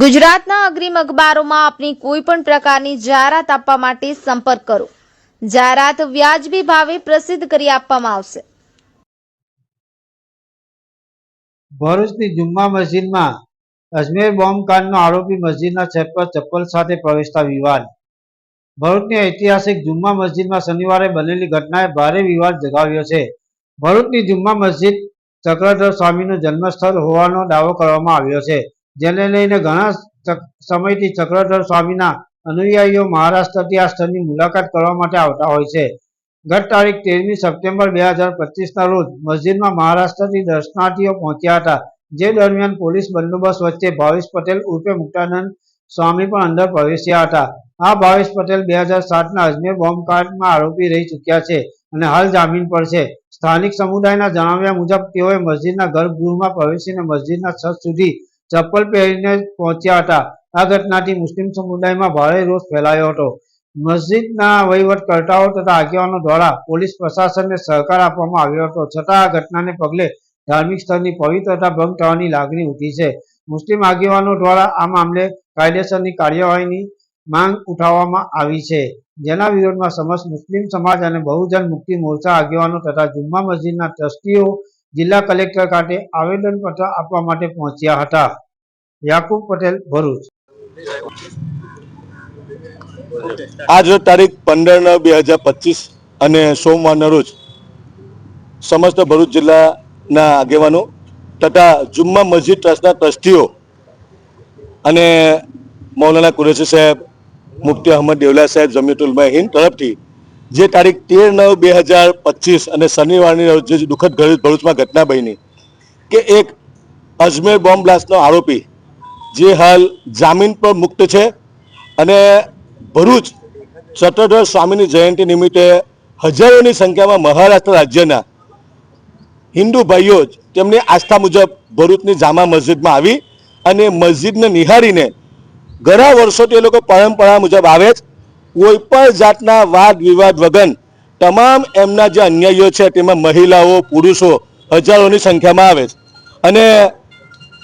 ગુજરાતના અગ્રીમ અખબારોમાં આપની કોઈ પણ પ્રકારની જાહેરાત આપવા માટે સંપર્ક કરો. જાહેરાત વ્યાજબી ભાવે પ્રસિદ્ધ કરી આપવામાં આવશે. ભરૂચની જુમ્મા મસ્જિદમાં અજમેર બોમ્બ આરોપી મસ્જિદના છત ચપ્પલ સાથે પ્રવેશતા વિવાદ. ભરૂચની ઐતિહાસિક જુમ્મા મસ્જિદમાં શનિવારે બનેલી ઘટનાએ ભારે વિવાદ જગાવ્યો છે. ભરૂચની જુમ્મા મસ્જિદ ચક્રધર સ્વામીનું જન્મસ્થળ હોવાનો દાવો કરવામાં આવ્યો છે. જેને લઈને ઘણા સમયથી ચક્રધર સ્વામીના અનુયાયીઓ મહારાષ્ટ્રથી આ સ્થળની મુલાકાત કરવા માટે આવતા હોય છે. ગત તારીખ તેરમી સપ્ટેમ્બર બે હજાર પચીસના રોજ મસ્જિદમાં મહારાષ્ટ્રથી દર્શનાર્થીઓ પહોંચ્યા હતા. જે દરમિયાન પોલીસ બંદોબસ્ત વચ્ચે ભાવેશ પટેલ ઉર્ફે મુક્તાનંદ સ્વામી પણ અંદર પ્રવેશ્યા હતા. આ ભાવેશ પટેલ બે હજાર સાતના અજમેર બોમ્બકાંડમાં આરોપી રહી ચૂક્યા છે અને હાલ જામીન પર છે. સ્થાનિક સમુદાયના જણાવ્યા મુજબ તેઓએ મસ્જિદના ગર્ભગૃહમાં પ્રવેશીને મસ્જિદના છત સુધી ચપ્પલ પહેરીને પહોંચ્યા હતા. આ ઘટનાથી મુસ્લિમ સમુદાયમાં ભારે રોષ ફેલાયો હતો. મસ્જિદના વહીવટકર્તાઓ તથા આગેવાનો દ્વારા પોલીસ પ્રશાસનને સહકાર આપવામાં આવ્યો હતો. છતાં આ ઘટનાને પગલે ધાર્મિક સ્થળની પવિત્રતા ભંગ થવાની લાગણી ઉઠી છે. મુસ્લિમ આગેવાનો દ્વારા આ મામલે કાયદેસરની કાર્યવાહીની માંગ ઉઠાવવામાં આવી છે. જેના વિરોધમાં સમસ્ત મુસ્લિમ સમાજ અને બહુજન મુક્તિ મોરચા આગેવાનો તથા જુમ્મા મસ્જિદના ટ્રસ્ટીઓ જિલ્લા કલેક્ટર ખાતે આવેદનપત્ર આપવા માટે પહોંચ્યા હતા. યાકુબ પટેલ ભરૂચ. આજ તારીખ પંદર નવ બે હજાર પચીસ અને સોમવારના રોજ સમસ્ત ભરૂચ જિલ્લાના આગેવાનો તથા જુમ્મા મસ્જિદ ટ્રસ્ટના ટ્રસ્ટીઓ અને મૌલાના કુરેશી સાહેબ, મુફ્તી અહમદ દેવલા સાહેબ જમિયતુલ હિન્દ તરફથી જે તારીખ તેર નવ બે હજાર પચીસ અને શનિવારની રોજ જે દુઃખદ ભરૂચમાં ઘટના બની કે એક અજમેર બોમ્બ બ્લાસ્ટનો આરોપી જે હાલ જામીન પર મુક્ત છે અને ભરૂચ ચટ્ટોધર સ્વામીની જયંતિ નિમિત્તે હજારોની સંખ્યામાં મહારાષ્ટ્ર રાજ્યના હિન્દુ ભાઈઓ જ તેમની આસ્થા મુજબ ભરૂચની જામા મસ્જિદમાં આવી અને મસ્જિદને નિહાળીને ઘણા વર્ષોથી એ લોકો પરંપરા મુજબ આવે જ. કોઈ પણ જાતના વાદ વિવાદ વગર તમામ એમના જે અન્યાયીઓ છે તેમાં મહિલાઓ, પુરુષો હજારોની સંખ્યામાં આવે છે. અને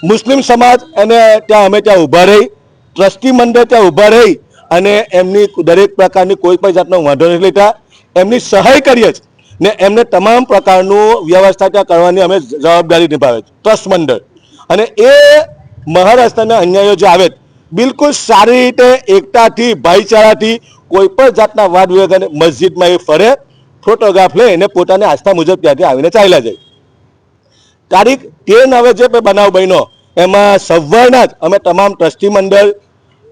મુસ્લિમ સમાજ અને ત્યાં અમે ત્યાં ઊભા રહી, ટ્રસ્ટી મંડળ ત્યાં ઊભા રહી અને એમની દરેક પ્રકારની કોઈ પણ જાતનો વાંધો નથી લેતા એમની સહાય કરીએ જ ને એમને તમામ પ્રકારનું વ્યવસ્થા ત્યાં કરવાની અમે જવાબદારી નિભાવે ટ્રસ્ટ મંડળ. અને એ મહારાષ્ટ્રના અન્યાયો જે આવે બિલકુલ સારી રીતે એકતાથી, ભાઈચારાથી કોઈ પણ જાતના વાદ અને મસ્જિદમાં એ ફરે, ફોટોગ્રાફ લઈને પોતાની આસ્થા મુજબ ત્યાંથી આવીને ચાલ્યા જાય. તારીખ તેર નવે જે બનાવ બન્યો, એમાં સવારના જ અમે તમામ ટ્રસ્ટી મંડળ,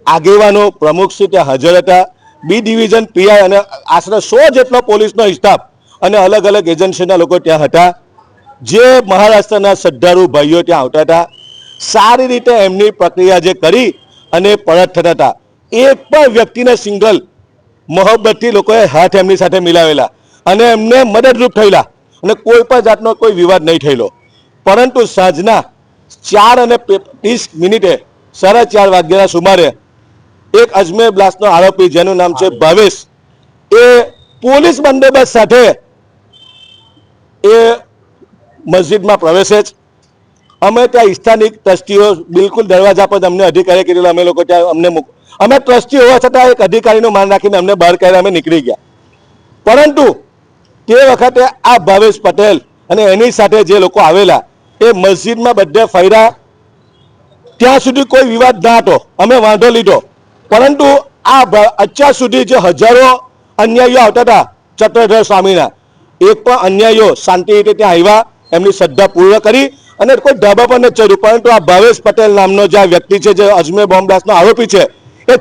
આગેવાનો પ્રમુખશ્રી ત્યાં હાજર હતા. બી ડિવિઝન, પીઆઈ અને આશરે સો જેટલો પોલીસનો સ્ટાફ અને અલગ અલગ એજન્સીના લોકો ત્યાં હતા. જે મહારાષ્ટ્રના શ્રદ્ધાળુ ભાઈઓ ત્યાં આવતા હતા. સારી રીતે એમની પ્રક્રિયા જે કરી અને પરત થતા હતા. એક પણ વ્યક્તિને સિંગલ મોહબ્બતથી લોકોએ હાથ એમની સાથે મિલાવેલા અને એમને મદદરૂપ થયેલા અને કોઈ પણ જાતનો કોઈ વિવાદ નહીં થયેલો. પરંતુ સાંજના ચાર અને ત્રીસ મિનિટે સાડા ચાર વાગ્યાના સુમારે એક અજમેર બ્લાસ્ટનો આરોપી જેનું નામ છે ભાવેશ એ પોલીસ બંદોબસ્ત સાથે એ મસ્જિદમાં પ્રવેશે જ. અમે ત્યાં સ્થાનિક ટ્રસ્ટીઓ બિલકુલ દરવાજા પર અમને અધિકારી કરેલો અમે લોકો ત્યાં અમને મૂક અમે ટ્રસ્ટી હોવા છતાં એક અધિકારીનું માન રાખીને અમને બહાર કાઢ્યા અમે નીકળી ગયા. પરંતુ તે વખતે આ ભાવેશ પટેલ અને એની સાથે જે લોકો આવેલા એ મસ્જિદમાં બધે ફર્યા. ત્યાં સુધી કોઈ વિવાદ ના હતો. અમે વાંધો લીધો. પરંતુ આ અત્યાર સુધી જે હજારો અન્યાયીઓ આવતા હતા, ચક્રધર સ્વામીના, એક પણ અન્યાયીઓ શાંતિ રીતે ત્યાં આવ્યા. એમની શ્રદ્ધા પૂર્ણ કરી અને કોઈ ધાબા પર નથી ચડ્યું. પરંતુ આ ભાવેશ પટેલ નામનો જે આ વ્યક્તિ છે, જે અજમેર બોમ્બ બ્લાસ્ટનો આરોપી છે, એ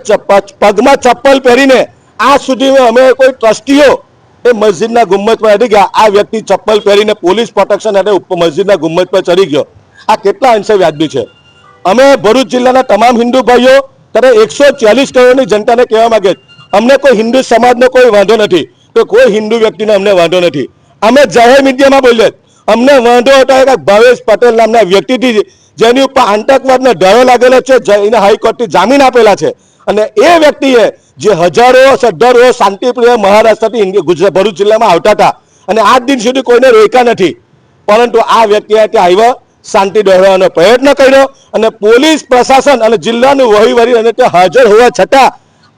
પગમાં ચપ્પલ પહેરીને આ સુધી અમે કોઈ ટ્રસ્ટીઓ એ મસ્જિદના ગુમ્મત પર ચડી ગયા. આ વ્યક્તિ ચપ્પલ પહેરીને પોલીસ પ્રોટેક્શન અને મસ્જિદના ગુમ્મત પર ચડી ગયો. આ કેટલા અંશે વ્યાજબી છે? અમે ભરૂચ જિલ્લાના તમામ હિન્દુ ભાઈઓ તથા એકસો ચાલીસ કરોડની જનતાને કહેવા માંગે અમને કોઈ હિન્દુ સમાજનો કોઈ વાંધો નથી. તો કોઈ હિન્દુ વ્યક્તિને અમને વાંધો નથી. અમે જાહેર મીડિયામાં બોલીએ અમને વાંધો હતો કે ભાવેશ પટેલ નામના વ્યક્તિથી જેની ઉપર આતંકવાદનો ધારો લાગેલો છે એને હાઈકોર્ટથી જામીન આપેલા છે. અને એ વ્યક્તિએ જે હજારો સદ્ધરો શાંતિપ્રિય મહારાષ્ટ્રથી ગુજરાત, ભરૂચ જિલ્લામાં આવતા હતા. અને આજ દિન સુધી કોઈને રોક્યા નથી. પરંતુ આ વ્યક્તિએ ત્યાં આવ્યા, શાંતિ દોહરાવવાનો પ્રયત્ન કર્યો અને પોલીસ પ્રશાસન અને જિલ્લાનું વહીવટી અને ત્યાં હાજર હોવા છતાં,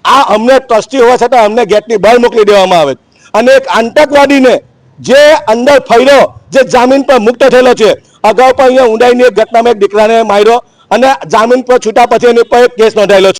આ અમને ટ્રસ્ટી હોવા છતાં અમને ગેટની બહાર મોકલી દેવામાં આવે. અને એક આતંકવાદીને જે અંદર ફર્યો, જે જામીન પર મુક્ત થયેલો છે, અગાઉ પણ અહીંયા ઊંડાઈની એક ઘટનામાં એક દીકરાને માર્યો અને જામીન પર છૂટા પછી એની પર એક કેસ નોંધાયેલો